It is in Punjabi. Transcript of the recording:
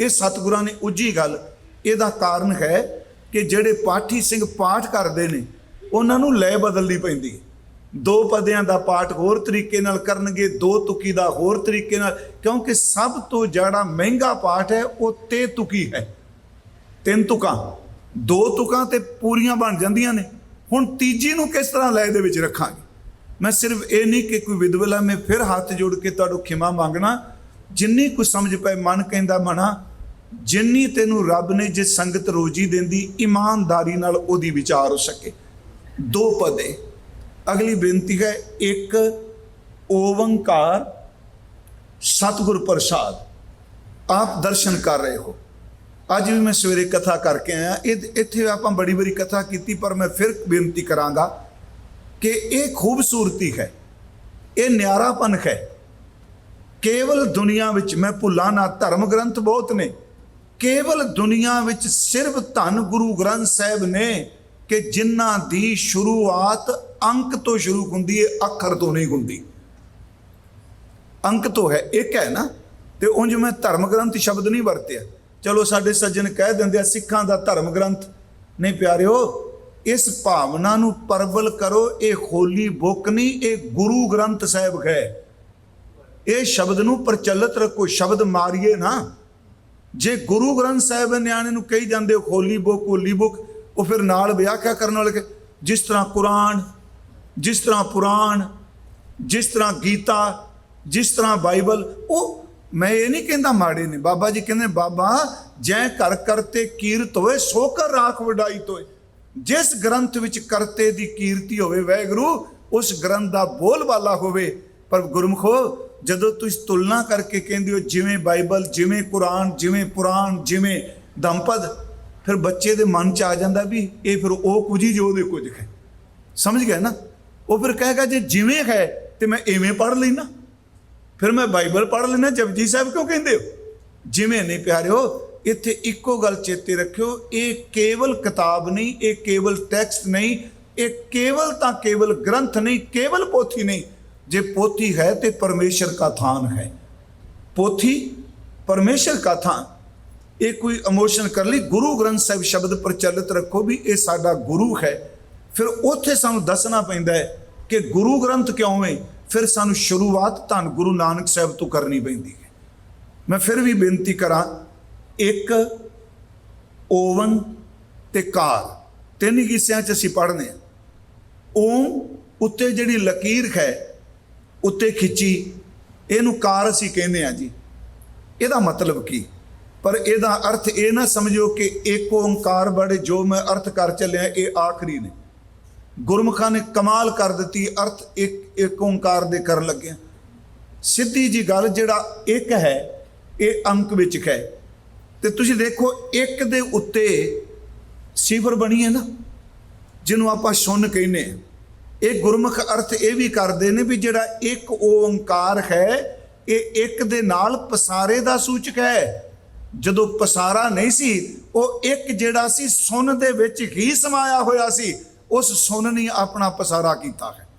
ਇਹ ਸਤਿਗੁਰਾਂ ਨੇ ਉੱਜੀ ਗੱਲ। ਇਹਦਾ ਕਾਰਨ ਹੈ ਕਿ ਜਿਹੜੇ ਪਾਠੀ ਸਿੰਘ ਪਾਠ ਕਰਦੇ ਨੇ, ਉਹਨਾਂ ਨੂੰ ਲੈ ਬਦਲਣੀ ਪੈਂਦੀ ਹੈ। ਦੋ ਪਦਿਆਂ ਦਾ ਪਾਠ ਹੋਰ ਤਰੀਕੇ ਨਾਲ ਕਰਨਗੇ, ਦੋ ਤੁਕੀ ਦਾ ਹੋਰ ਤਰੀਕੇ ਨਾਲ, ਕਿਉਂਕਿ ਸਭ ਤੋਂ ਜਿਹੜਾ ਮਹਿੰਗਾ ਪਾਠ ਹੈ, ਉਹ ਤੇ ਤੁਕੀ ਹੈ। ਤਿੰਨ ਤੁਕਾਂ, ਦੋ ਤੁਕਾਂ ਤੇ ਪੂਰੀਆਂ ਬਣ ਜਾਂਦੀਆਂ ਨੇ। ਹੁਣ ਤੀਜੀ ਨੂੰ ਕਿਸ ਤਰ੍ਹਾਂ ਲੈ ਦੇ ਵਿੱਚ ਰੱਖਾਂਗੇ? ਮੈਂ ਸਿਰਫ ਇਹ ਨਹੀਂ ਕਿ ਕੋਈ ਵਿਦਵਲਾ ਮੈਂ ਫਿਰ ਹੱਥ ਜੋੜ ਕੇ ਤੁਹਾਨੂੰ ਖਿਮਾ ਮੰਗਣਾ। ਜਿੰਨੀ ਕੁ ਸਮਝ ਪਏ ਮਨ ਕਹਿੰਦਾ ਮਨਾ ਜਿੰਨੀ ਤੈਨੂੰ ਰੱਬ ਨੇ ਜੇ ਸੰਗਤ ਰੋਜੀ ਦਿੰਦੀ, ਇਮਾਨਦਾਰੀ ਨਾਲ ਉਹਦੀ ਵਿਚਾਰ ਹੋ ਸਕੇ। ਦੋ ਪਦੇ। ਅਗਲੀ ਬੇਨਤੀ ਹੈ, ਇੱਕ ਓਵੰਕਾਰ, ਸਤਿਗੁਰ ਪ੍ਰਸਾਦ। ਆਪ ਦਰਸ਼ਨ ਕਰ ਰਹੇ ਹੋ। ਅੱਜ ਵੀ ਮੈਂ ਸਵੇਰੇ ਕਥਾ ਕਰਕੇ ਆਇਆ। ਇਹ ਇੱਥੇ ਆਪਾਂ ਬੜੀ ਬੜੀ ਕਥਾ ਕੀਤੀ, ਪਰ ਮੈਂ ਫਿਰ ਬੇਨਤੀ ਕਰਾਂਗਾ ਕਿ ਇਹ ਖੂਬਸੂਰਤੀ ਹੈ। ਇਹ ਨਿਆਰਾਪਨ ਹੈ। ਕੇਵਲ ਦੁਨੀਆ ਵਿੱਚ ਮੈਂ ਭੁੱਲਾਂ ਨਾ, ਧਰਮ ਗ੍ਰੰਥ ਬਹੁਤ ਨੇ। ਕੇਵਲ ਦੁਨੀਆ ਵਿੱਚ ਸਿਰਫ ਧੰਨ ਗੁਰੂ ਗ੍ਰੰਥ ਸਾਹਿਬ ਨੇ ਕਿ ਜਿਨ੍ਹਾਂ ਦੀ ਸ਼ੁਰੂਆਤ ਅੰਕ ਤੋਂ ਸ਼ੁਰੂ ਹੁੰਦੀ ਹੈ ਅੱਖਰ ਤੋਂ ਨਹੀਂ ਹੁੰਦੀ। ਅੰਕ ਤੋਂ ਹੈ, ਇੱਕ ਹੈ ਨਾ, ਤੇ ਉਂਝ ਮੈਂ ਧਰਮ ਗ੍ਰੰਥ ਸ਼ਬਦ ਨਹੀਂ ਵਰਤਿਆ। ਚਲੋ ਸਾਡੇ ਸੱਜਣ ਕਹਿ ਦਿੰਦੇ ਆ, ਸਿੱਖਾਂ ਦਾ ਧਰਮ ਗ੍ਰੰਥ। ਨਹੀਂ ਪਿਆਰਿਓ, ਇਸ ਭਾਵਨਾ ਨੂੰ ਪਰਵਲ ਕਰੋ, ਇਹ ਹੋਲੀ ਬੁੱਕ ਨਹੀਂ, ਇਹ ਗੁਰੂ ਗ੍ਰੰਥ ਸਾਹਿਬ ਹੈ। ਇਹ ਸ਼ਬਦ ਨੂੰ ਪ੍ਰਚਲਿਤ ਰੱਖੋ, ਸ਼ਬਦ ਮਾਰੀਏ ਨਾ। ਜੇ ਗੁਰੂ ਗ੍ਰੰਥ ਸਾਹਿਬ ਨਿਆਣੇ ਨੂੰ ਕਹੀ ਜਾਂਦੇ ਹੋਲੀ ਬੁੱਕ ਹੋਲੀ ਬੁੱਕ ਉਹ ਫਿਰ ਨਾਲ ਵਿਆਖਿਆ ਕਰਨ ਵਾਲੇ ਜਿਸ ਤਰ੍ਹਾਂ ਕੁਰਾਨ, ਜਿਸ ਤਰ੍ਹਾਂ ਪੁਰਾਣ, ਜਿਸ ਤਰ੍ਹਾਂ ਗੀਤਾ, ਜਿਸ ਤਰ੍ਹਾਂ ਬਾਈਬਲ, ਉਹ ਮੈਂ ਇਹ ਨਹੀਂ ਕਹਿੰਦਾ ਮਾੜੇ ਨੇ। ਬਾਬਾ ਜੀ ਕਹਿੰਦੇ, ਬਾਬਾ, ਜੈ ਕਰ ਕਰਤੇ ਕੀਰਤ ਹੋਏ, ਸੋ ਕਰ ਰਾਖ ਵਡਾਈ ਤੋਏ। ਜਿਸ ਗ੍ਰੰਥ ਵਿੱਚ ਕਰਤੇ ਦੀ ਕੀਰਤੀ ਹੋਵੇ ਵੈਗਰੂ ਉਸ ਗ੍ਰੰਥ ਦਾ ਬੋਲਵਾਲਾ ਹੋਵੇ, ਪਰ ਗੁਰਮਖੋ ਜਦੋਂ ਤੁਸੀਂ ਤੁਲਨਾ ਕਰਕੇ ਕਹਿੰਦੇ ਹੋ ਜਿਵੇਂ ਬਾਈਬਲ, ਜਿਵੇਂ ਕੁਰਾਨ, ਜਿਵੇਂ ਪੁਰਾਣ, ਜਿਵੇਂ ਦੰਪਦ ਫਿਰ ਬੱਚੇ ਦੇ ਮਨ ਚ ਆ ਜਾਂਦਾ ਵੀ ਇਹ ਫਿਰ ਉਹ ਕੁਝ ਹੀ ਜੋ ਦੇ ਕੁਝ ਹੈ। ਸਮਝ ਗਿਆ ਨਾ? ਉਹ ਫਿਰ ਕਹੇਗਾ ਜੇ ਜਿਵੇਂ ਹੈ ਤੇ ਮੈਂ ਐਵੇਂ ਪੜ੍ਹ ਲੈਣਾ ਫਿਰ ਮੈਂ ਬਾਈਬਲ ਪੜ੍ਹ ਲੈਣਾ ਜਪਜੀ ਸਾਹਿਬ ਕਿਉਂ ਕਹਿੰਦੇ ਹੋ? ਜਿਵੇਂ ਨਹੀਂ ਪਿਆਰਿਓ, ਇੱਥੇ ਇੱਕੋ ਗੱਲ ਚੇਤੇ ਰੱਖਿਓ, ਇਹ ਕੇਵਲ ਕਿਤਾਬ ਨਹੀਂ, ਇਹ ਕੇਵਲ ਟੈਕਸਟ ਨਹੀਂ, ਇਹ ਕੇਵਲ ਤਾਂ ਕੇਵਲ ਗ੍ਰੰਥ ਨਹੀਂ, ਕੇਵਲ ਪੋਥੀ ਨਹੀਂ ਜੇ ਪੋਥੀ ਹੈ ਤੇ ਪਰਮੇਸ਼ਰ का ਥਾਨ ਹੈ। ਪੋਥੀ, ਪਰਮੇਸ਼ਰ का ਥਾਨ। ਇਹ ਕੋਈ ਇਮੋਸ਼ਨ ਕਰ ਲਈ, ਗੁਰੂ ਗ੍ਰੰਥ ਸਾਹਿਬ ਸ਼ਬਦ ਪ੍ਰਚਲਿਤ ਰੱਖੋ ਵੀ ਇਹ ਸਾਡਾ ਗੁਰੂ ਹੈ। ਫਿਰ ਉੱਥੇ ਸਾਨੂੰ ਦੱਸਣਾ ਪੈਂਦਾ ਹੈ ਕਿ ਗੁਰੂ ਗ੍ਰੰਥ ਕਿਉਂ ਹੈ? ਫਿਰ ਸਾਨੂੰ ਸ਼ੁਰੂਆਤ ਧੰਨ ਗੁਰੂ ਨਾਨਕ ਸਾਹਿਬ ਤੋਂ ਕਰਨੀ ਪੈਂਦੀ ਹੈ। ਮੈਂ ਫਿਰ ਵੀ ਬੇਨਤੀ ਕਰਾਂ, ਇੱਕ, ਓਵਨ ਤੇ ਕਾਰ ਤਿੰਨ ਹੀ ਹਿੱਸਿਆਂ 'ਚ ਅਸੀਂ ਪੜ੍ਹਨੇ ਆ। ਓਮ ਉੱਤੇ ਜਿਹੜੀ ਲਕੀਰ ਹੈ ਉੱਤੇ ਖਿੱਚੀ। ਇਹਨੂੰ ਕਾਰ ਅਸੀਂ ਕਹਿੰਦੇ ਆ ਜੀ। ਇਹਦਾ ਮਤਲਬ ਕੀ? ਪਰ ਇਹਦਾ ਅਰਥ ਇਹ ਨਾ ਸਮਝੋ ਕਿ ਇੱਕ ਓੰਕਾਰ ਬੜੇ ਜੋ ਮੈਂ ਅਰਥ ਕਰ ਚੱਲਿਆ, ਇਹ ਆਖਰੀ ਨੇ। ਗੁਰਮੁਖਾਂ ਨੇ ਕਮਾਲ ਕਰ ਦਿੱਤੀ, ਅਰਥ ਇੱਕ ਇੱਕ ਓੰਕਾਰ ਦੇ ਕਰਨ ਲੱਗਿਆ। ਸਿੱਧੀ ਜੀ ਗੱਲ ਜਿਹੜਾ ਇੱਕ ਹੈ, ਇਹ ਅੰਕ ਵਿੱਚ ਹੈ। ਤੇ ਤੁਸੀਂ ਦੇਖੋ, ਇੱਕ ਦੇ ਉੱਤੇ ਸਿਫਰ ਬਣੀ ਹੈ ਨਾ, ਜਿਹਨੂੰ ਆਪਾਂ ਸੁਣ ਕਹਿੰਦੇ ਹਾਂ। ਇਹ ਗੁਰਮੁਖ ਅਰਥ ਇਹ ਵੀ ਕਰਦੇ ਨੇ ਵੀ ਜਿਹੜਾ ਇੱਕ ਓੰਕਾਰ ਹੈ, ਇਹ ਇੱਕ ਦੇ ਨਾਲ ਪਸਾਰੇ ਦਾ ਸੂਚਕ ਹੈ। ਜਦੋਂ ਪਸਾਰਾ ਨਹੀਂ ਸੀ, ਉਹ ਇੱਕ ਜਿਹੜਾ ਸੀ, ਸੁਨ ਦੇ ਵਿੱਚ ਹੀ ਸਮਾਇਆ ਹੋਇਆ ਸੀ। ਉਸ ਸੁਨ ਨੇ ਆਪਣਾ ਪਸਾਰਾ ਕੀਤਾ ਹੈ।